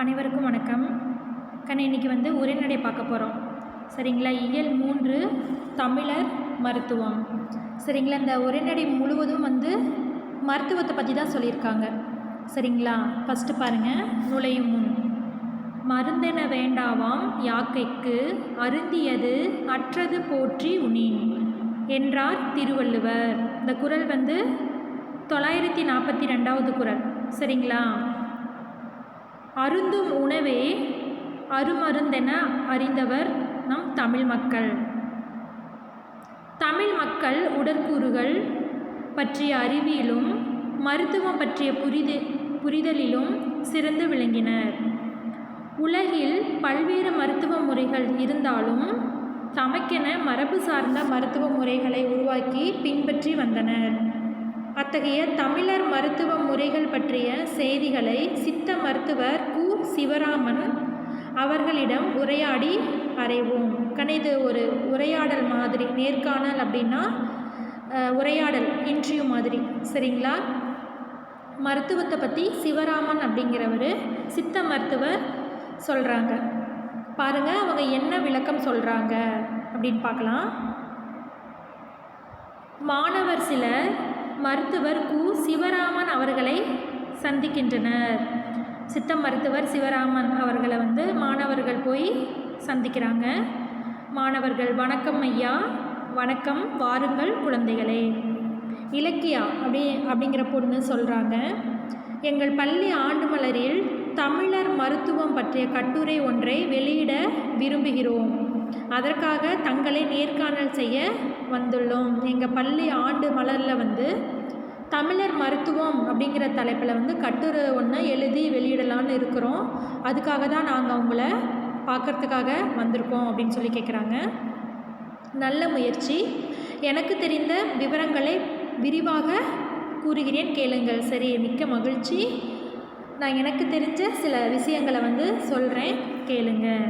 அனைவருக்கும் வணக்கம். கண்ணா இன்றைக்கி வந்து உரைநடை பார்க்க போகிறோம் சரிங்களா? இயல் மூன்று தமிழர் மருத்துவம். சரிங்களா? இந்த உரைநடை முழுவதும் வந்து மருத்துவத்தை பற்றி தான் சொல்லியிருக்காங்க. சரிங்களா? ஃபஸ்ட்டு பாருங்கள் நுழையும் முன். மருந்தென வேண்டாவாம் யாக்கைக்கு அருந்தியது அற்றது போற்றி உனின் என்றார் திருவள்ளுவர். இந்த குறள் வந்து தொள்ளாயிரத்தி நாற்பத்தி ரெண்டாவது குறள் சரிங்களா? அருந்தும் உணவே அருமருந்தென அறிந்தவர் நம் தமிழ் மக்கள். தமிழ் மக்கள் உடற்கூறுகள் பற்றிய அறிவியலும் மருத்துவம் பற்றிய புரிது புரிதலிலும் சிறந்து விளங்கினர். உலகில் பல்வேறு மருத்துவ முறைகள் இருந்தாலும் தமக்கென மரபு சார்ந்த மருத்துவ முறைகளை உருவாக்கி பின்பற்றி வந்தனர். அத்தகைய தமிழர் மருத்துவ முறைகள் பற்றிய செய்திகளை சித்த மருத்துவர் கு. சிவராமன் அவர்களிடம் உரையாடி அறைவோம். கணிது ஒரு உரையாடல் மாதிரி நேர்காணல் அப்படின்னா உரையாடல் இன்டர்வியூ மாதிரி. சரிங்களா? மருத்துவத்தை பற்றி சிவராமன் அப்படிங்கிறவர் சித்த மருத்துவர் சொல்கிறாங்க பாருங்கள் அவங்க என்ன விளக்கம் சொல்கிறாங்க அப்படின்னு பார்க்கலாம். மாணவர் சிலர் மருத்துவர் கு. சிவராமன் அவர்களை சந்திக்கின்றனர். சித்த மருத்துவர் சிவராமன் அவர்களை வந்து மாணவர்கள் போய் சந்திக்கிறாங்க. மாணவர்கள் வணக்கம் ஐயா. வணக்கம். வாருங்கள் குழந்தைகளே. இலக்கியா? அப்படி அப்படிங்கிற பொண்ணு சொல்கிறாங்க எங்கள் பள்ளி ஆண்டு மலரில் தமிழர் மருத்துவம் பற்றிய கட்டுரை ஒன்றை வெளியிட விரும்புகிறோம். அதற்காக தங்களை நேர்காணல் செய்ய வந்துள்ளோம். எங்கள் பள்ளி ஆண்டு மலரில் வந்து தமிழர் மருத்துவம் அப்படிங்கிற தலைப்பில் வந்து கட்டுரை ஒன்று எழுதி வெளியிடலான்னு இருக்கிறோம். அதுக்காக தான் நாங்கள் உங்களை பார்க்கறதுக்காக வந்திருக்கோம் அப்படின்னு சொல்லி கேட்குறாங்க நல்ல முயற்சி. எனக்கு தெரிந்த விவரங்களை விரிவாக கூறுகிறேன் கேளுங்கள். சரி மிக்க மகிழ்ச்சி. நான் எனக்கு தெரிஞ்ச சில விஷயங்களை வந்து சொல்கிறேன் கேளுங்கள்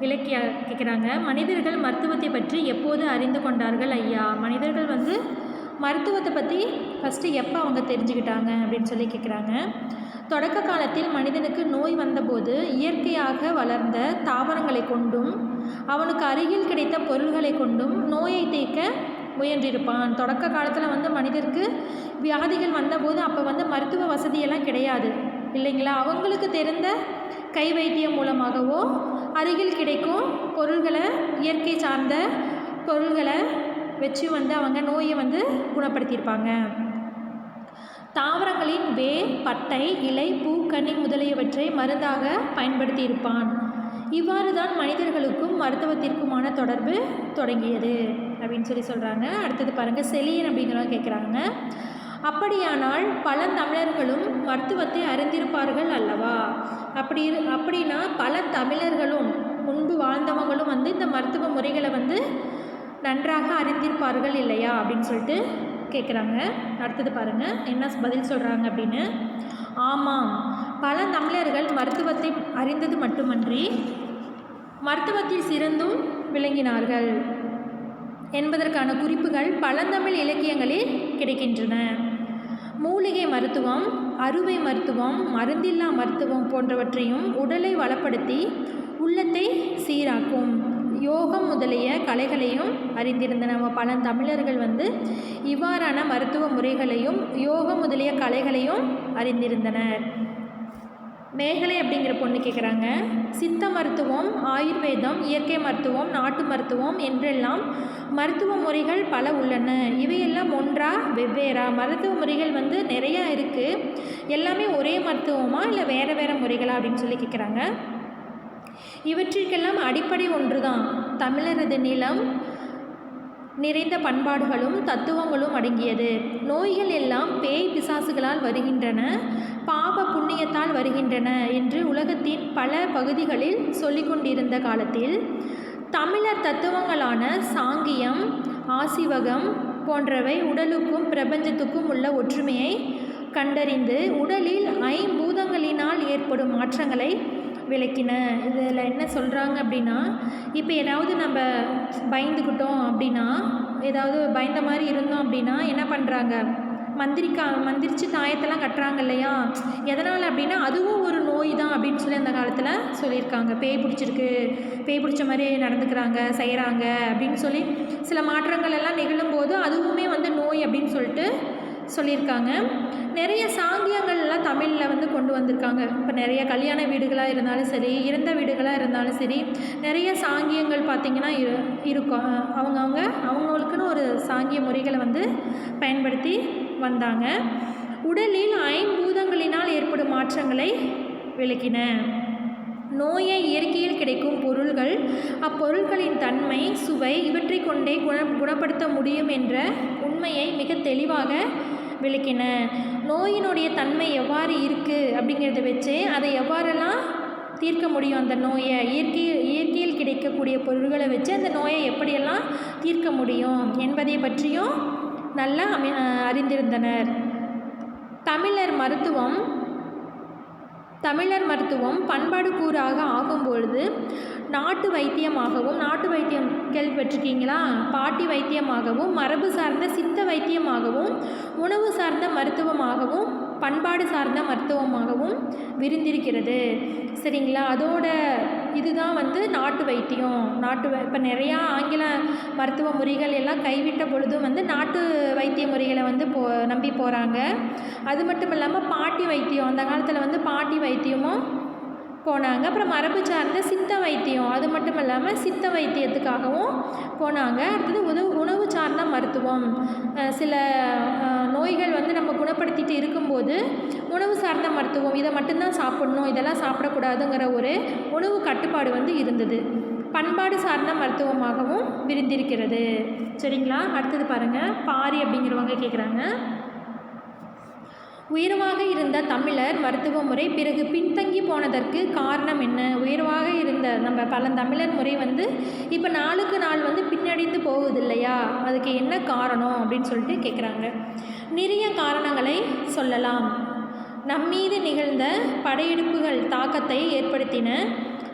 விளக்கி கேட்குறாங்க மனிதர்கள் மருத்துவத்தை பற்றி எப்போது அறிந்து கொண்டார்கள் ஐயா? மனிதர்கள் வந்து மருத்துவத்தை பற்றி ஃபஸ்ட்டு எப்போ அவங்க தெரிஞ்சுக்கிட்டாங்க அப்படின்னு சொல்லி கேட்குறாங்க தொடக்க காலத்தில் மனிதனுக்கு நோய் வந்தபோது இயற்கையாக வளர்ந்த தாவரங்களை கொண்டும் அவனுக்கு அருகில் கிடைத்த பொருள்களை கொண்டும் நோயை தீர்க்க முயன்றிருப்பான். தொடக்க காலத்தில் வந்து மனிதருக்கு வியாதிகள் வந்தபோது அப்போ வந்து மருத்துவ வசதியெல்லாம் கிடையாது. இல்லைங்களா? அவங்களுக்கு தெரிந்த கை வைத்தியம் மூலமாகவோ அருகில் கிடைக்கும் பொருள்களை இயற்கை சார்ந்த பொருள்களை வச்சு வந்து அவங்க நோயை வந்து குணப்படுத்தியிருப்பாங்க. தாவரங்களின் வேர் பட்டை இலை பூ கனி முதலியவற்றை மருந்தாக பயன்படுத்தியிருப்பான். இவ்வாறு தான் மனிதர்களுக்கும் மருத்துவத்திற்குமான தொடர்பு தொடங்கியது அப்படின்னு சொல்லி சொல்கிறாங்க அடுத்தது பாருங்கள் செலியன் அப்படிங்கிறவங்க கேட்குறாங்க அப்படியானால் பல தமிழர்களும் மருத்துவத்தை அறிந்திருப்பார்கள் அல்லவா? அப்படி இரு அப்படின்னா பல தமிழர்களும் முன்பு வாழ்ந்தவங்களும் வந்து இந்த மருத்துவ முறைகளை வந்து நன்றாக அறிந்திருப்பார்கள் இல்லையா? அப்படின்னு சொல்லிட்டு கேட்குறாங்க அடுத்தது பாருங்கள் என்ன பதில் சொல்கிறாங்க அப்படின்னு. ஆமாம். பல தமிழர்கள் மருத்துவத்தை அறிந்தது மட்டுமன்றி மருத்துவத்தில் சிறந்தும் விளங்கினார்கள். என்பதற்கான குறிப்புகள் பழந்தமிழ் இலக்கியங்களில் கிடைக்கின்றன. மூலிகை மருத்துவம் அறுவை மருத்துவம் மருந்தில்லா மருத்துவம் போன்றவற்றையும் உடலை வளப்படுத்தி உள்ளத்தை சீராக்கும். யோகம் முதலிய கலைகளையும் அறிந்திருந்த நம்ம பழந்தமிழர்கள் வந்து இவ்வாறான மருத்துவ முறைகளையும் யோகம் முதலிய கலைகளையும் அறிந்திருந்தனர். மேகலை அப்படிங்கிற பொண்ணு கேட்குறாங்க சித்த மருத்துவம் ஆயுர்வேதம் இயற்கை மருத்துவம் நாட்டு மருத்துவம் என்றெல்லாம் மருத்துவ முறைகள் பல உள்ளன. இவையெல்லாம் ஒன்றா வெவ்வேறா? மருத்துவ முறைகள் வந்து நிறையா இருக்குது எல்லாமே ஒரே மருத்துவமா இல்லை வேறு வேறு முறைகளா அப்படின்னு சொல்லி கேட்குறாங்க இவற்றிற்கெல்லாம் அடிப்படை ஒன்று தான் தமிழரது நிலம் நிறைந்த பண்பாடுகளும் தத்துவங்களும் அடங்கியது. நோய்கள் எல்லாம் பேய் பிசாசுகளால் வருகின்றன பாப புண்ணியத்தால் வருகின்றன என்று உலகத்தின் பல பகுதிகளில் சொல்லிக்கொண்டிருந்த காலத்தில் தமிழர் தத்துவங்களான சாங்கியம் ஆசிவகம் போன்றவை உடலுக்கும் பிரபஞ்சத்துக்கும் உள்ள ஒற்றுமையை கண்டறிந்து உடலில் ஐம்பூதங்களினால் ஏற்படும் மாற்றங்களை விளக்கின. இதில் என்ன சொல்கிறாங்க அப்படின்னா இப்போ ஏதாவது நம்ம பயந்துக்கிட்டோம் அப்படின்னா ஏதாவது பயந்த மாதிரி இருந்தோம் அப்படின்னா என்ன பண்ணுறாங்க மந்திரிக்கா மந்திரிச்சு தாயத்தெல்லாம் கட்டுறாங்க இல்லையா? எதனால் அப்படின்னா அதுவும் ஒரு நோய் தான் அப்படின்னு அப்படின்னு சொல்லி அந்த காலத்தில் சொல்லியிருக்காங்க. பேய் பிடிச்சிருக்கு பேய் பிடிச்ச மாதிரி நடந்துக்கிறாங்க செய்கிறாங்க அப்படின்னு சொல்லி சில மாற்றங்கள் எல்லாம் நிகழும்போது அதுவுமே வந்து நோய் அப்படின்னு சொல்லிட்டு சொல்லியிருக்காங்க. நிறைய சாங்கியங்கள்லாம் தமிழில் வந்து கொண்டு வந்திருக்காங்க. இப்போ நிறைய கல்யாண வீடுகளாக இருந்தாலும் சரி இறந்த வீடுகளாக இருந்தாலும் சரி நிறைய சாங்கியங்கள் பார்த்திங்கன்னா இரு இருக்கும். அவங்கவுங்க அவங்களுக்குன்னு ஒரு சாங்கிய முறைகளை வந்து பயன்படுத்தி வந்தாங்க. உடலில் ஐம்பூதங்களினால் ஏற்படும் மாற்றங்களை விளக்கின. நோயை இயற்கையில் கிடைக்கும் பொருள்கள் அப்பொருட்களின் தன்மை சுவை இவற்றை கொண்டே குண குணப்படுத்த முடியும் என்ற உண்மையை மிக தெளிவாக விளக்கின. நோயினுடைய தன்மை எவ்வாறு இருக்குது அப்படிங்கிறத வச்சு அதை எவ்வாறெல்லாம் தீர்க்க முடியும் அந்த நோயை? இயற்கையில் இயற்கையில் கிடைக்கக்கூடிய பொருள்களை வச்சு அந்த நோயை எப்படியெல்லாம் தீர்க்க முடியும் என்பதை பற்றியும் நல்லா அமை அறிந்திருந்தனர். தமிழர் மருத்துவம் தமிழர் மருத்துவம் பண்பாடு கூறாக ஆகும்பொழுது நாட்டு வைத்தியமாகவும் நாட்டு வைத்தியம் கேள்விப்பட்டிருக்கீங்களா பாட்டி வைத்தியமாகவும் மரபு சார்ந்த சித்த வைத்தியமாகவும் உணவு சார்ந்த மருத்துவமாகவும் பண்பாடு சார்ந்த மருத்துவமாகவும் விரிந்திருக்கிறது. சரிங்களா? அதோட இதுதான் வந்து நாட்டு வைத்தியம். நாட்டு வை இப்போ நிறையா ஆங்கில மருத்துவ முறைகள் எல்லாம் கைவிட்ட பொழுதும் வந்து நாட்டு வைத்திய முறைகளை வந்து போ நம்பி போகிறாங்க அது மட்டும் இல்லாமல் பாட்டி வைத்தியம் அந்த காலத்தில் வந்து பாட்டி வைத்தியமும் போனாங்க. அப்புறம் மரபு சார்ந்த சித்த வைத்தியம் அது மட்டும் இல்லாமல் சித்த வைத்தியத்துக்காகவும் போனாங்க. அடுத்தது உணவு உணவு சார்ந்த மருத்துவம். சில நோய்கள் வந்து நம்ம குணப்படுத்திட்டு இருக்கும்போது உணவு சார்ந்த மருத்துவம் இதை மட்டும்தான் சாப்பிடணும் இதெல்லாம் சாப்பிடக்கூடாதுங்கிற ஒரு உணவு கட்டுப்பாடு வந்து இருந்தது. பண்பாடு சார்ந்த மருத்துவமாகவும் விரிந்திருக்கிறது. சரிங்களா? அடுத்தது பாருங்கள் பாரி அப்படிங்கிறவங்க கேட்குறாங்க உயர்வாக இருந்த தமிழர் மருத்துவ முறை பிறகு பின்தங்கி போனதற்கு காரணம் என்ன? உயர்வாக இருந்த நம்ம பழந்தமிழர் முறை வந்து இப்போ நாளுக்கு நாள் வந்து பின்னடைந்து போகுது இல்லையா அதுக்கு என்ன காரணம் அப்படின்னு சொல்லிட்டு கேட்குறாங்க நிறைய காரணங்களை சொல்லலாம். நம்மீது நிகழ்ந்த படையெடுப்புகள் தாக்கத்தை ஏற்படுத்தின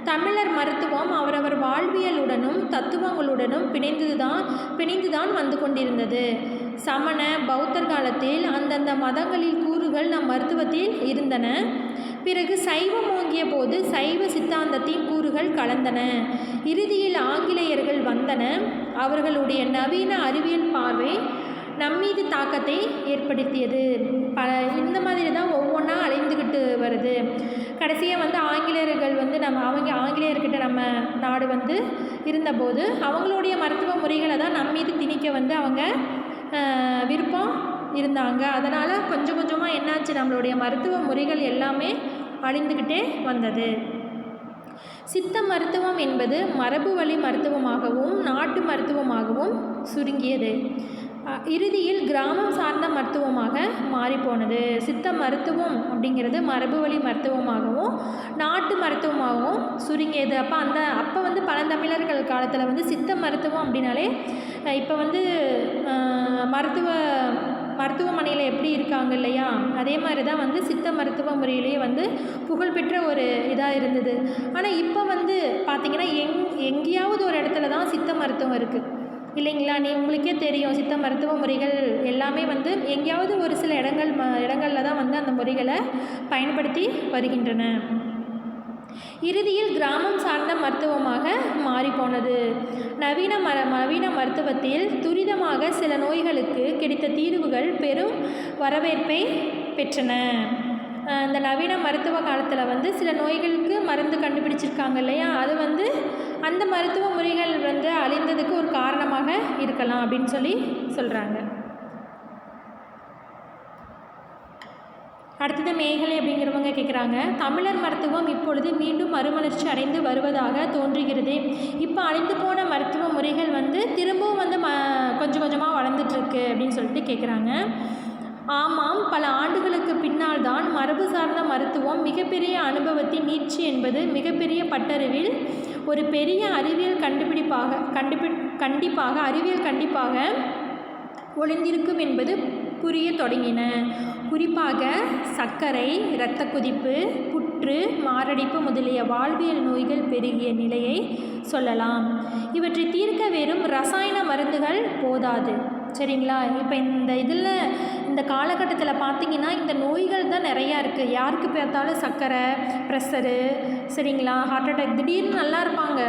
தமிழர் மருத்துவம் அவரவர் வாழ்வியலுடனும் தத்துவங்களுடனும் பிணைந்துதான் பிணைந்துதான் வந்து கொண்டிருந்தது. சமண பௌத்தர் காலத்தில் அந்தந்த மதங்களில் கூறுகள் நம் மருத்துவத்தில் இருந்தன. பிறகு சைவம் ஓங்கிய போது சைவ சித்தாந்தத்தின் கூறுகள் கலந்தன. இறுதியில் ஆங்கிலேயர்கள் வந்தன. அவர்களுடைய நவீன அறிவியல் பார்வை நம்மீது தாக்கத்தை ஏற்படுத்தியது. ப இந்த மாதிரி தான் ஒவ்வொன்றா அழிந்துக்கிட்டு வருது. கடைசியாக வந்து ஆங்கிலேயர்கள் வந்து நம்ம அவங்க ஆங்கிலேயர்கிட்ட நம்ம நாடு வந்து இருந்தபோது அவங்களுடைய மருத்துவ முறைகளை தான் நம்மீது திணிக்க வந்து அவங்க விருப்பம் இருந்தாங்க. அதனால் கொஞ்சம் கொஞ்சமாக என்னாச்சு? நம்மளுடைய மருத்துவ முறைகள் எல்லாமே அழிந்துக்கிட்டே வந்தது. சித்த மருத்துவம் என்பது மரபு வழி மருத்துவமாகவும் நாட்டு மருத்துவமாகவும் சுருங்கியது. இறுதியில் கிராமம் சார்ந்த மருத்துவமாக மாறிப்போனது சித்த மருத்துவம் அப்படிங்கிறது மரபு வழி மருத்துவமாகவும் நாட்டு மருத்துவமாகவும் சுருங்கியது. அப்போ அந்த அப்போ வந்து பழந்தமிழர்கள் காலத்தில் வந்து சித்த மருத்துவம் அப்படின்னாலே இப்போ வந்து மருத்துவ மருத்துவமனையில் எப்படி இருக்காங்க இல்லையா? அதே மாதிரி தான் வந்து சித்த மருத்துவ முறையிலேயே வந்து புகழ்பெற்ற ஒரு இதாக இருந்தது. ஆனால் இப்போ வந்து பார்த்திங்கன்னா எங் எங்கேயாவது ஒரு இடத்துல தான் சித்த மருத்துவம் இருக்குது இல்லைங்களா? நீ உங்களுக்கே தெரியும் சித்த மருத்துவ முறைகள் எல்லாமே வந்து எங்கேயாவது ஒரு சில இடங்கள் ம இடங்களில் தான் வந்து அந்த முறைகளை பயன்படுத்தி வருகின்றன. இறுதியில் கிராமம் சார்ந்த மருத்துவமாக மாறிப்போனது. நவீன மர நவீன மருத்துவத்தில் துரிதமாக சில நோய்களுக்கு கிடைத்த தீர்வுகள் பெரும் வரவேற்பை பெற்றன. இந்த நவீன மருத்துவ காலத்தில் வந்து சில நோய்களுக்கு மருந்து கண்டுபிடிச்சிருக்காங்க இல்லையா? அது வந்து அந்த மருத்துவ முறைகள் வந்து அழிந்ததுக்கு ஒரு காரணமாக இருக்கலாம் அப்படின்னு சொல்லி சொல்கிறாங்க அடுத்தது மேகலை அப்படிங்கிறவங்க கேட்குறாங்க தமிழர் மருத்துவம் இப்பொழுது மீண்டும் மறுமலர்ச்சி அடைந்து வருவதாக தோன்றுகிறது. இப்போ அழிந்து போன மருத்துவ முறைகள் வந்து திரும்பவும் வந்து ம கொஞ்சம் கொஞ்சமாக வளர்ந்துட்டுருக்கு அப்படின்னு சொல்லிட்டு கேட்குறாங்க ஆமாம் பல ஆண்டுகளுக்கு பின்னால் தான் மரபு சார்ந்த மருத்துவம் மிகப்பெரிய அனுபவத்தின் நீட்சி என்பது மிகப்பெரிய பட்டறிவில் ஒரு பெரிய அறிவியல் கண்டுபிடிப்பாக கண்டுபி கண்டிப்பாக அறிவியல் கண்டிப்பாக ஒளிந்திருக்கும் என்பது புரிய தொடங்கின. குறிப்பாக சர்க்கரை இரத்த கொதிப்பு புற்று மாரடைப்பு முதலிய வாழ்வியல் நோய்கள் பெருகிய நிலையை சொல்லலாம். இவற்றை தீர்க்க வெறும் ரசாயன மருந்துகள் போதாது. சரிங்களா? இப்போ இந்த இதில் இந்த காலகட்டத்தில் பார்த்தீங்கன்னா இந்த நோய்கள் தான் நிறையா இருக்குது யாருக்கு பார்த்தாலும் சர்க்கரை ப்ரெஷரு சரிங்களா? ஹார்ட் அட்டாக் திடீர்னு நல்லா இருப்பாங்க.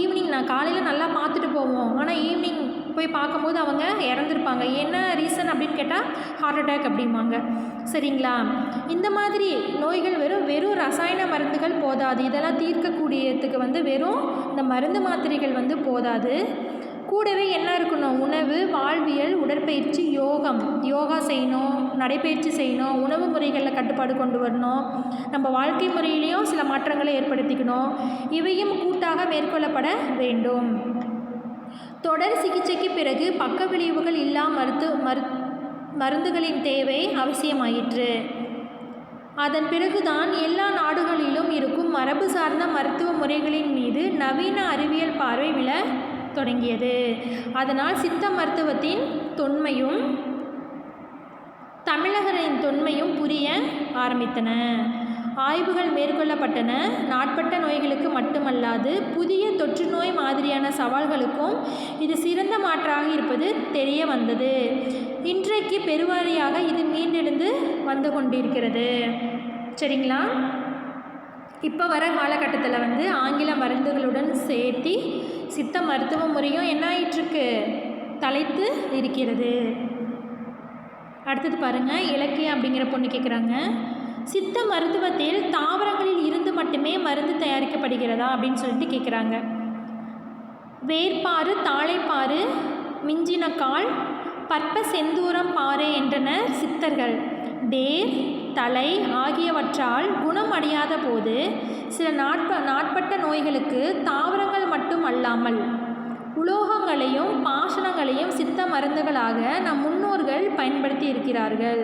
ஈவினிங் நான் காலையில் நல்லா பார்த்துட்டு போவோம். ஆனால் ஈவினிங் போய் பார்க்கும்போது அவங்க இறந்துருப்பாங்க. என்ன ரீசன் அப்படின்னு கேட்டால் ஹார்ட் அட்டாக் அப்படிம்பாங்க. சரிங்களா? இந்த மாதிரி நோய்கள் வெறும் வெறும் ரசாயன மருந்துகள் போதாது. இதெல்லாம் தீர்க்கக்கூடியதுக்கு வந்து வெறும் இந்த மருந்து மாத்திரைகள் வந்து போதாது. கூடவே என்ன இருக்கணும்? உணவு வாழ்வியல் உடற்பயிற்சி யோகம். யோகா செய்யணும் நடைப்பயிற்சி செய்யணும் உணவு முறைகளில் கட்டுப்பாடு கொண்டு வரணும். நம்ம வாழ்க்கை முறையிலையும் சில மாற்றங்களை ஏற்படுத்திக்கணும். இவையும் கூட்டாக மேற்கொள்ளப்பட வேண்டும். தொடர் சிகிச்சைக்கு பிறகு பக்க விளைவுகள் இல்லா மருத்து மரு மருந்துகளின் தேவை அவசியமாயிற்று. அதன் பிறகுதான் எல்லா நாடுகளிலும் இருக்கும் மரபு சார்ந்த மருத்துவ முறைகளின் மீது நவீன அறிவியல் பார்வை விழ தொடங்கியது. அதனால் சித்த மருத்துவத்தின் தொன்மையும் தமிழகரின் தொன்மையும் புரிய ஆரம்பித்தன. ஆய்வுகள் மேற்கொள்ளப்பட்டன. நாட்பட்ட நோய்களுக்கு மட்டுமல்லாது புதிய தொற்று நோய் மாதிரியான சவால்களுக்கும் இது சிறந்த மாற்றாக இருப்பது தெரிய வந்தது. இன்றைக்கு பெருவாரியாக இது மீண்டெழுந்து வந்து கொண்டிருக்கிறது. சரிங்களா? இப்போ வர காலகட்டத்தில் வந்து ஆங்கில மருந்துகளுடன் சேர்த்து சித்த மருத்துவ முறையும் என்ன ஆயிட்டிருக்கு? தலைத்து இருக்கிறது. அடுத்தது பாருங்கள் இலக்கியம் அப்படிங்கிற பொண்ணு கேட்குறாங்க சித்த மருத்துவத்தில் தாவரங்களில் இருந்து மட்டுமே மருந்து தயாரிக்கப்படுகிறதா அப்படின்னு சொல்லிட்டு கேட்குறாங்க வேர்பாறு தாழைப்பாறு மிஞ்சினக்கால் பற்ப செந்தூரம் பாறை என்றனர் சித்தர்கள். வேர் தலை ஆகியவற்றால் குணமடையாத போது சில நாட்ப நாட்பட்ட நோய்களுக்கு தாவரங்கள் மட்டும் அல்லாமல் உலோகங்களையும் பாஷணங்களையும் சித்த மருந்துகளாக நம் முன்னோர்கள் பயன்படுத்தி இருக்கிறார்கள்.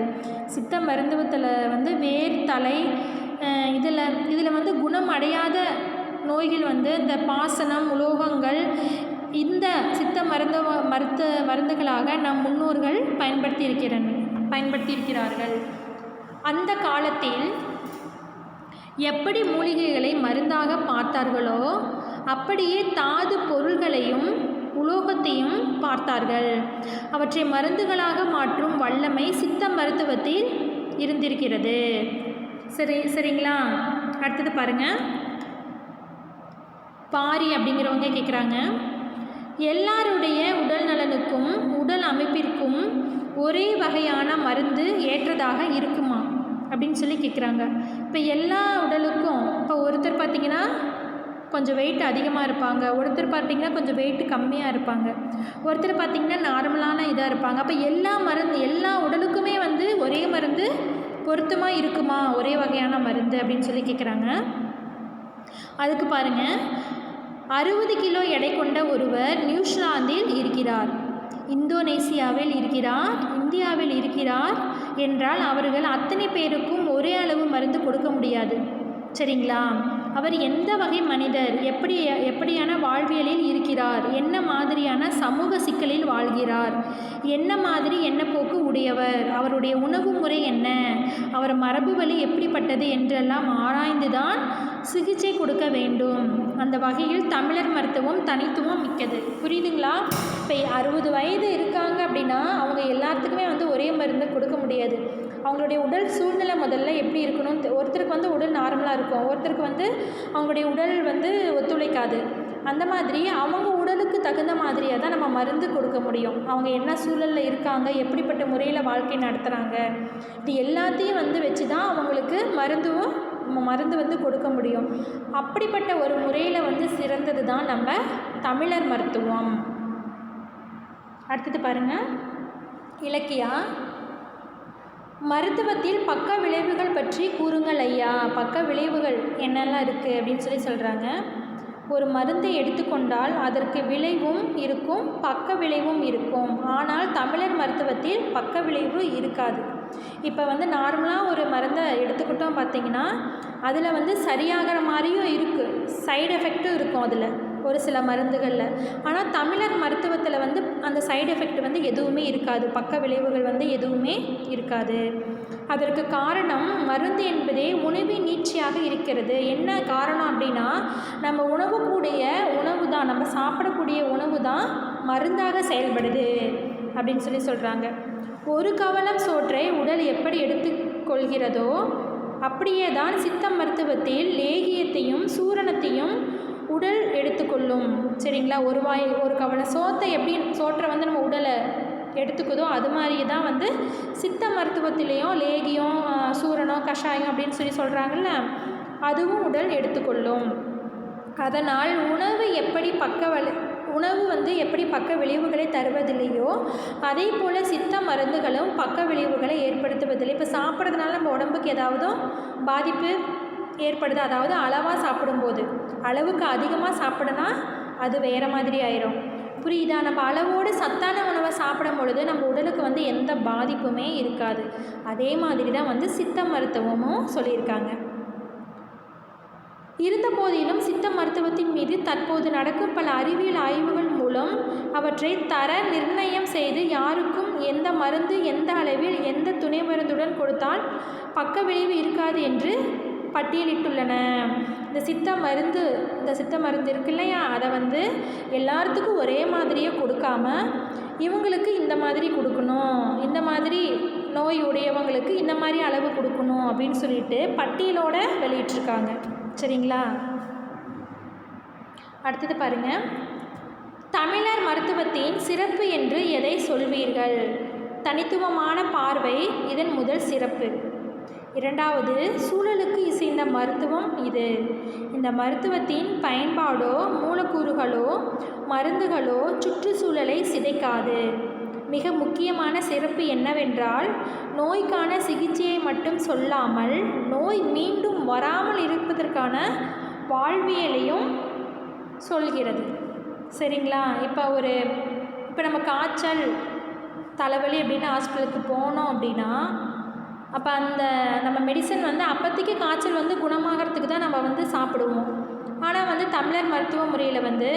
சித்த மருந்துவத்தில் வந்து வேர் தலை இதில் இதில் வந்து குணம் அடையாத நோய்கள் வந்து இந்த பாசனம் உலோகங்கள் இந்த சித்த மருந்து மருத்து மருந்துகளாக நம் முன்னோர்கள் பயன்படுத்தி இருக்கிறன் பயன்படுத்தி இருக்கிறார்கள். அந்த காலத்தில் எப்படி மூலிகைகளை மருந்தாக பார்த்தார்களோ அப்படியே தாது பொருள்களையும் உலோகத்தையும் பார்த்தார்கள். அவற்றை மருந்துகளாக மாற்றும் வல்லமை சித்த மருத்துவத்தில் இருந்திருக்கிறது. சரி சரிங்களா? அடுத்தது பாருங்கள் பாரி அப்படிங்கிறவங்க கேட்குறாங்க எல்லாருடைய உடல் நலனுக்கும் உடல் அமைப்பிற்கும் ஒரே வகையான மருந்து ஏற்றதாக இருக்குமா? அப்படின்னு சொல்லி கேட்குறாங்க இப்போ எல்லா உடலுக்கும் இப்போ ஒருத்தர் பார்த்திங்கன்னா கொஞ்சம் வெயிட் அதிகமாக இருப்பாங்க. ஒருத்தர் பார்த்திங்கன்னா கொஞ்சம் வெயிட் கம்மியாக இருப்பாங்க. ஒருத்தர் பார்த்திங்கன்னா நார்மலான இதாக இருப்பாங்க. அப்போ எல்லா மருந்து எல்லா உடலுக்குமே வந்து ஒரே மருந்து பொருத்தமாக இருக்குமா? ஒரே வகையான மருந்து அப்படின்னு சொல்லி கேட்குறாங்க அதுக்கு பாருங்கள் அறுபது கிலோ எடை கொண்ட ஒருவர் நியூசிலாந்தில் இருக்கிறார். இந்தோனேசியாவில் இருக்கிறார். இந்தியாவில் இருக்கிறார் என்றால் அவர்கள் அத்தனை பேருக்கும் ஒரே அளவு மருந்து கொடுக்க முடியாது. சரிங்களா? அவர் எந்த வகை மனிதர்? எப்படி எப்படியான வாழ்வியலில் இருக்கிறார்? என்ன மாதிரியான சமூக சிக்கலில் வாழ்கிறார்? என்ன மாதிரி என்ன போக்கு உடையவர்? அவருடைய உணவு முறை என்ன? அவர் மரபு வழி எப்படிப்பட்டது என்றெல்லாம் ஆராய்ந்துதான் சிகிச்சை கொடுக்க வேண்டும். அந்த வகையில் தமிழர் மருத்துவம் தனித்துவம் மிக்கது. புரியுதுங்களா? இப்போ அறுபது வயது இருக்காங்க அப்படின்னா அவங்க எல்லாத்துக்குமே வந்து ஒரே மருந்து கொடுக்க முடியாது. அவங்களுடைய உடல் சூழ்நிலை முதல்ல எப்படி இருக்கணும்? ஒருத்தருக்கு வந்து உடல் நார்மலாக இருக்கும். ஒருத்தருக்கு வந்து அவங்களுடைய உடல் வந்து ஒத்துழைக்காது. அந்த மாதிரி அவங்க உடலுக்கு தகுந்த மாதிரியாக தான் நம்ம மருந்து கொடுக்க முடியும். அவங்க என்ன சூழலில் இருக்காங்க? எப்படிப்பட்ட முறையில் வாழ்க்கை நடத்துகிறாங்க இது எல்லாத்தையும் வந்து வச்சு தான் அவங்களுக்கு மருந்தும் மருந்து வந்து கொடுக்க முடியும். அப்படிப்பட்ட ஒரு முறையில் வந்து சிறந்தது தான் நம்ம தமிழர் மருத்துவம். அடுத்தது பாருங்கள் இலக்கியா மருத்துவத்தில் பக்க விளைவுகள் பற்றி கூறுங்கள் ஐயா. பக்க விளைவுகள் என்னெல்லாம் இருக்குது அப்படின்னு சொல்லி சொல்கிறாங்க ஒரு மருந்தை எடுத்துக்கொண்டால் அதற்கு விளைவும் இருக்கும் பக்க விளைவும் இருக்கும். ஆனால் தமிழர் மருத்துவத்தில் பக்க விளைவு இருக்காது. இப்போ வந்து நார்மலாக ஒரு மருந்தை எடுத்துக்கிட்டோம் பார்த்திங்கன்னா அதில் வந்து சரியாகிற மாதிரியும் இருக்குது சைடு எஃபெக்ட்டும் இருக்கும் அதில். ஒரு சில மருந்துகளில். ஆனால் தமிழர் மருத்துவத்தில் வந்து அந்த சைடு எஃபெக்ட் வந்து எதுவுமே இருக்காது. பக்க விளைவுகள் வந்து எதுவுமே இருக்காது. அதற்கு காரணம் மருந்து என்பதே உணவின் நீட்சியாக இருக்கிறது. என்ன காரணம் அப்படின்னா நம்ம உணவுக்கூடிய உணவு தான் நம்ம சாப்பிடக்கூடிய உணவு தான் மருந்தாக செயல்படுது அப்படின்னு சொல்லி சொல்கிறாங்க ஒரு கவலம் சோற்றை உடல் எப்படி எடுத்துக்கொள்கிறதோ அப்படியே தான் சித்த மருத்துவத்தில் லேகியத்தையும் சூரணத்தையும் உடல் எடுத்துக்கொள்ளும். சரிங்களா? ஒரு வாய் ஒரு கவலை சோத்தை எப்படி சோற்றை வந்து நம்ம உடலை எடுத்துக்குதோ அது மாதிரி தான் வந்து சித்த மருத்துவத்திலையும் லேகியம் சூரணம் கஷாயம் அப்படின்னு சொல்லி சொல்கிறாங்கல்ல அதுவும் உடல் எடுத்துக்கொள்ளும். அதனால் உணவு எப்படி பக்க வலி உணவு வந்து எப்படி பக்க விளைவுகளை தருவதில்லையோ அதே போல் சித்த மருந்துகளும் பக்க விளைவுகளை ஏற்படுத்துவதில்லை. இப்போ சாப்பிட்றதுனால நம்ம உடம்புக்கு ஏதாவது பாதிப்பு ஏற்படுது. அதாவது அளவாக சாப்பிடும்போது. அளவுக்கு அதிகமாக சாப்பிடனா அது வேறு மாதிரி ஆயிரும். புரியுதா? நம்ம அளவோடு சத்தான உணவை சாப்பிடும் பொழுது நம்ம உடலுக்கு வந்து எந்த பாதிப்புமே இருக்காது. அதே மாதிரி தான் வந்து சித்த மருத்துவமும் சொல்லியிருக்காங்க. இருந்த போதிலும் சித்த மருத்துவத்தின் மீது தற்போது நடக்கும் பல அறிவியல் ஆய்வுகள் மூலம் அவற்றை தர நிர்ணயம் செய்து யாருக்கும் எந்த மருந்து எந்த அளவில் எந்த துணை மருந்துடன் கொடுத்தால் பக்க விளைவு இருக்காது என்று பட்டியலிட்டுள்ளன. இந்த சித்த மருந்து இந்த சித்த மருந்து இருக்கு இல்லையா? அதை வந்து எல்லாத்துக்கும் ஒரே மாதிரியே கொடுக்காம இவங்களுக்கு இந்த மாதிரி கொடுக்கணும். இந்த மாதிரி நோய் உடையவங்களுக்கு இந்த மாதிரி அளவு கொடுக்கணும் அப்படின்னு சொல்லிட்டு பட்டியலோட வெளியிட்டிருக்காங்க. சரிங்களா? அடுத்தது பாருங்கள் தமிழர் மருத்துவத்தின் சிறப்பு என்று எதை சொல்வீர்கள்? தனித்துவமான பார்வை இதன் முதல் சிறப்பு. இரண்டாவது சூழலுக்கு இசைந்த மருத்துவம் இது. இந்த மருத்துவத்தின் பயன்பாடோ மூலக்கூறுகளோ மருந்துகளோ சுற்றுச்சூழலை சிதைக்காது. மிக முக்கியமான சிறப்பு என்னவென்றால் நோய்க்கான சிகிச்சையை மட்டும் சொல்லாமல் நோய் மீண்டும் வராமல் இருப்பதற்கான வாழ்வியலையும் சொல்கிறது. சரிங்களா? இப்போ ஒரு இப்போ நம்ம காய்ச்சல் தலைவலி அப்படின்னு ஹாஸ்பிட்டலுக்கு போனோம் அப்படின்னா அப்போ அந்த நம்ம மெடிசன் வந்து அப்போதைக்கு காய்ச்சல் வந்து குணமாகறதுக்கு தான் நம்ம வந்து சாப்பிடுவோம். ஆனால் வந்து தமிழர் மருத்துவ முறையில் வந்து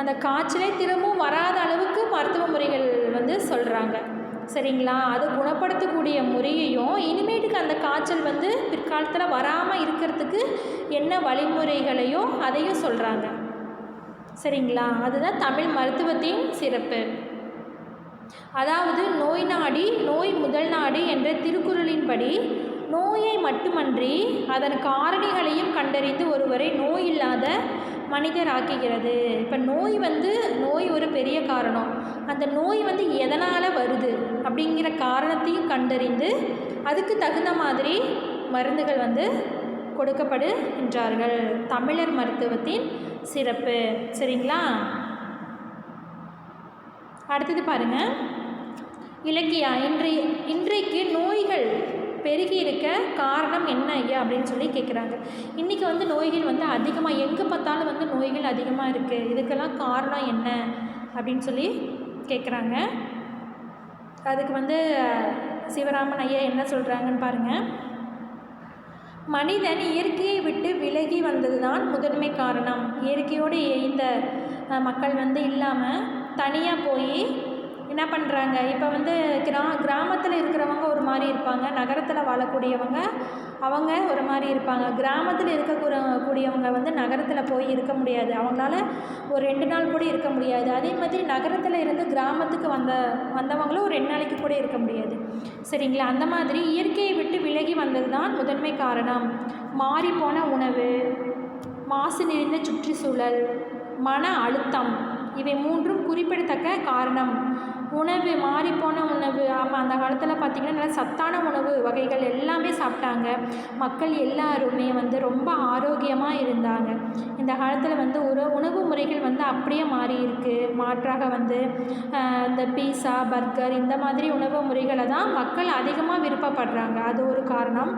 அந்த காய்ச்சலே திரும்பவும் வராத அளவுக்கு மருத்துவ முறைகள் வந்து சொல்கிறாங்க சரிங்களா? அது குணப்படுத்தக்கூடிய முறையையும் இனிமேட்டுக்கு அந்த காய்ச்சல் வந்து பிற்காலத்தில் வராமல் இருக்கிறதுக்கு என்ன வழிமுறைகளையோ அதையும் சொல்கிறாங்க சரிங்களா? அதுதான் தமிழ் மருத்துவத்தின் சிறப்பு. அதாவது நோய் நாடி நோய் முதல் நாடி என்ற திருக்குறளின்படி நோயை மட்டுமன்றி அதன் காரணிகளையும் கண்டறிந்து ஒருவரை நோய் இல்லாத மனிதராக்குகிறது இப்போ நோய் வந்து நோய் ஒரு பெரிய காரணம். அந்த நோய் வந்து எதனால் வருது அப்படிங்கிற காரணத்தையும் கண்டறிந்து அதுக்கு தகுந்த மாதிரி மருந்துகள் வந்து கொடுக்கப்படுகின்றார்கள். தமிழர் மருத்துவத்தின் சிறப்பு. சரிங்களா? அடுத்தது பாருங்க. இலக்கியா இன்றைய இன்றைக்கு நோய்கள் பெருகி இருக்க காரணம் என்ன ஐயா அப்படின்னு சொல்லி கேட்குறாங்க இன்றைக்கி வந்து நோய்கள் வந்து அதிகமாக எங்கே பார்த்தாலும் வந்து நோய்கள் அதிகமாக இருக்குது இதுக்கெல்லாம் காரணம் என்ன அப்படின்னு சொல்லி கேட்குறாங்க அதுக்கு வந்து சிவராமன் ஐயா என்ன சொல்கிறாங்கன்னு பாருங்கள் மனிதன் இயற்கையை விட்டு விலகி வந்தது தான் முதன்மை காரணம். இயற்கையோடு இந்த மக்கள் வந்து இல்லாமல் தனியாக போய் என்ன பண்ணுறாங்க இப்போ வந்து கிரா கிராமத்தில் இருக்கிறவங்க ஒரு மாதிரி இருப்பாங்க. நகரத்தில் வாழக்கூடியவங்க அவங்க ஒரு மாதிரி இருப்பாங்க. கிராமத்தில் இருக்கக்கூட கூடியவங்க வந்து நகரத்தில் போய் இருக்க முடியாது. அவங்களால ஒரு ரெண்டு நாள் கூட இருக்க முடியாது. அதே மாதிரி நகரத்தில் இருந்து கிராமத்துக்கு வந்த வந்தவங்களும் ஒரு ரெண்டு நாளைக்கு கூட இருக்க முடியாது. சரிங்களா? அந்த மாதிரி இயற்கையை விட்டு விலகி வந்தது தான் முதன்மை காரணம். மாறிப்போன உணவு மாசு நிறைந்த சுற்றுச்சூழல் மன அழுத்தம். இவை மூன்றும் குறிப்பிடத்தக்க காரணம். உணவு மாறிப்போன உணவு. ஆமாம் அந்த காலத்தில் பார்த்திங்கன்னா நல்ல சத்தான உணவு வகைகள் எல்லாமே சாப்பிட்டாங்க. மக்கள் எல்லாருமே வந்து ரொம்ப ஆரோக்கியமாக இருந்தாங்க. இந்த காலத்தில் வந்து ஒரு உணவு முறைகள் வந்து அப்படியே மாறி இருக்கு. மாற்றாக வந்து இந்த பீஸா பர்கர் இந்த மாதிரி உணவு முறைகளை தான் மக்கள் அதிகமாக விருப்பப்படுறாங்க. அது ஒரு காரணம்.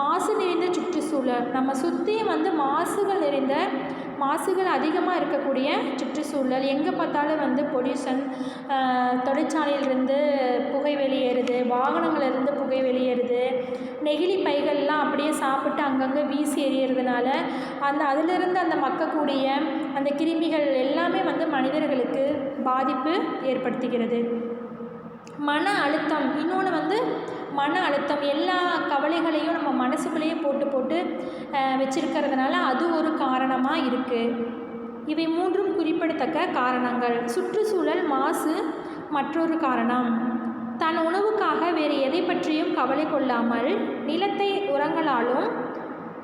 மாசு நிறைந்த சுற்றுச்சூழல். நம்ம சுற்றி வந்து மாசுகள் நிறைந்த மாசுகள் அதிகமாக இருக்கக்கூடிய சுற்றுச்சூழல். எங்கே பார்த்தாலும் வந்து பொல்யூஷன் தொழிற்சாலையிலிருந்து புகை வெளியேறுது வாகனங்கள்லேருந்து புகை வெளியேறுது. நெகிழி பைகள்லாம் அப்படியே சாப்பிட்டு அங்கங்கே வீசி எறியறதுனால அந்த அதிலிருந்து அந்த மக்கக்கூடிய அந்த கிருமிகள் எல்லாமே வந்து மனிதர்களுக்கு பாதிப்பு ஏற்படுத்துகிறது. மன அழுத்தம் இன்னொன்று வந்து மன அழுத்தம் எல்லா கவலைகளையும் நம்ம மனசுக்குள்ளேயே போட்டு போட்டு வச்சிருக்கிறதுனால அது ஒரு காரணமாக இருக்குது இவை மூன்றும் குறிப்பிடத்தக்க காரணங்கள். சுற்றுச்சூழல் மாசு மற்றொரு காரணம். தன் உணவுக்காக வேறு எதை பற்றியும் கவலை கொள்ளாமல் நிலத்தை உரங்களாலும்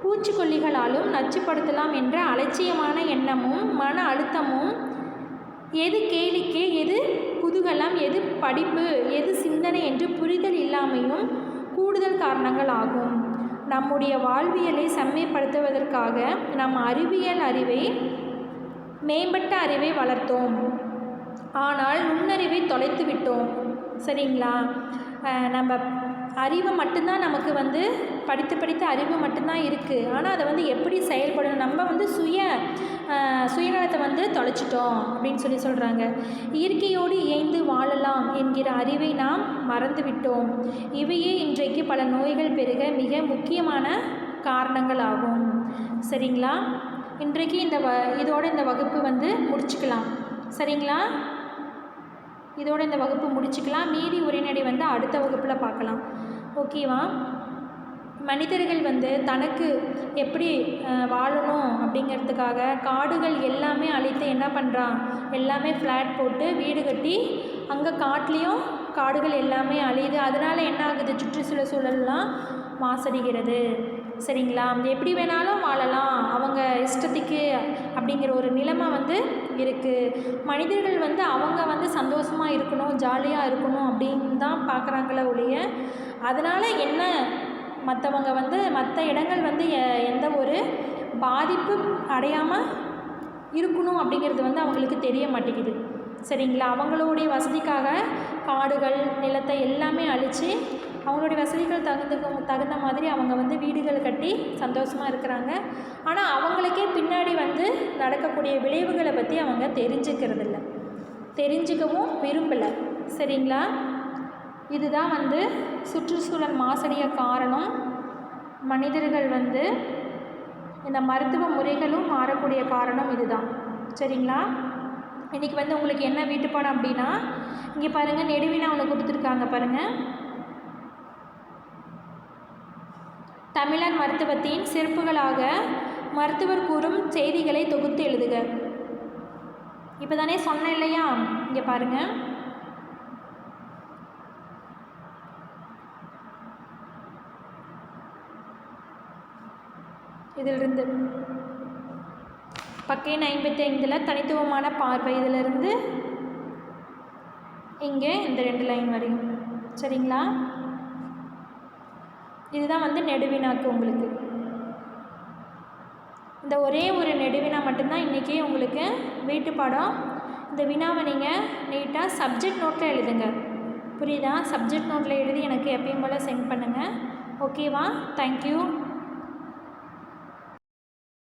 பூச்சிக்கொல்லிகளாலும் நச்சுப்படுத்தலாம் என்ற அலட்சியமான எண்ணமும் மன அழுத்தமும் எது கேளிக்கை எது குதூகலம் எது படிப்பு எது சிந்தனை இல்லாமையும் கூடுதல் காரணங்கள் ஆகும். நம்முடைய வாழ்வியலை செம்மைப்படுத்துவதற்காக நம் அறிவியல் அறிவை மேம்பட்ட அறிவை வளர்த்தோம். ஆனால் நுண்ணறிவை தொலைத்து விட்டோம் சரிங்களா நம்ம அறிவு மட்டும்தான் நமக்கு வந்து படித்து படித்த அறிவு மட்டும்தான் இருக்குது ஆனால் அதை வந்து எப்படி செயல்படணும்? நம்ம வந்து சுய சுயநலத்தை வந்து தொலைச்சிட்டோம் அப்படின்னு சொல்லி சொல்கிறாங்க இயற்கையோடு இயைந்து வாழலாம் என்கிற அறிவை நாம் மறந்துவிட்டோம் இவையே இன்றைக்கு பல நோய்கள் பெருக மிக முக்கியமான காரணங்கள் ஆகும். சரிங்களா? இன்றைக்கு இந்த வ இதோட இந்த வகுப்பு வந்து முடிச்சுக்கலாம். சரிங்களா? இதோட இந்த வகுப்பு முடிச்சுக்கலாம். மீதி உரைநடை வந்து அடுத்த வகுப்பில் பார்க்கலாம். ஓகேவா மனிதர்கள் வந்து தனக்கு எப்படி வாழணும் அப்படிங்கிறதுக்காக காடுகள் எல்லாமே அழித்து என்ன பண்ணுறான் எல்லாமே ஃப்ளாட் போட்டு வீடு கட்டி அங்கே காட்டுலேயும் காடுகள் எல்லாமே அழியுது. அதனால் என்ன ஆகுது? சுற்றுச்சூழல் சூழல்லாம் மாசடைகிறது. சரிங்களா? எப்படி வேணாலும் வாழலாம். அவங்க இஷ்டத்துக்கு அப்படிங்கிற ஒரு நிலைமை வந்து இருக்குது மனிதர்கள் வந்து அவங்க வந்து சந்தோஷமாக இருக்கணும் ஜாலியாக இருக்கணும் அப்படின்னு தான் பார்க்குறாங்களே ஒழிய அதனால் என்ன மற்றவங்க வந்து மற்ற இடங்கள் வந்து எ- எந்த ஒரு பாதிப்பு அடையாமல் இருக்கணும் அப்படிங்கிறது வந்து அவங்களுக்கு தெரிய மாட்டேங்குது. சரிங்களா? அவங்களுடைய வசதிக்காக காடுகள் நிலத்தை எல்லாமே அழித்து அவங்களுடைய வசதிகள் தகுந்த தகுந்த மாதிரி அவங்க வந்து வீடுகள் கட்டி சந்தோஷமாக இருக்கிறாங்க. ஆனால் அவங்களுக்கே பின்னாடி வந்து நடக்கக்கூடிய விளைவுகளை பற்றி அவங்க தெரிஞ்சுக்கிறதில்ல. தெரிஞ்சுக்கவும் விரும்பலை. சரிங்களா? இதுதான் வந்து சுற்றுச்சூழல் மாசடைய காரணம். மனிதர்கள் வந்து இந்த மருத்துவ முறைகளும் மாறக்கூடிய காரணம் இதுதான். சரிங்களா? இன்றைக்கி வந்து உங்களுக்கு என்ன வீட்டுப்பாடம் அப்படின்னா இங்கே பாருங்கள் நெடுவினா ஒன்று கொடுத்துருக்காங்க பாருங்கள் தமிழன் மருத்துவத்தின் சிறப்புகளாக மருத்துவர் கூறும் செய்திகளை தொகுத்து எழுதுக. இப்போ தானே சொன்னேன் இல்லையா? இங்கே பாருங்கள் இதிலிருந்து பக்கையின் ஐம்பத்தி ஐந்தில் தனித்துவமான பார்வை இதிலிருந்து இங்கே இந்த ரெண்டு லைன் வரையும். சரிங்களா? இதுதான் வந்து நெடுவினாக்கு உங்களுக்கு. இந்த ஒரே ஒரு நெடுவினா மட்டும்தான் இன்றைக்கி உங்களுக்கு வீட்டு பாடம். இந்த வினாவை நீங்கள் நீட்டாக சப்ஜெக்ட் நோட்டில் எழுதுங்க. புரியுதா? சப்ஜெக்ட் நோட்டில் எழுதி எனக்கு எப்பயும் போல் சென்ட் பண்ணுங்கள் ஓகேவா தேங்க்யூ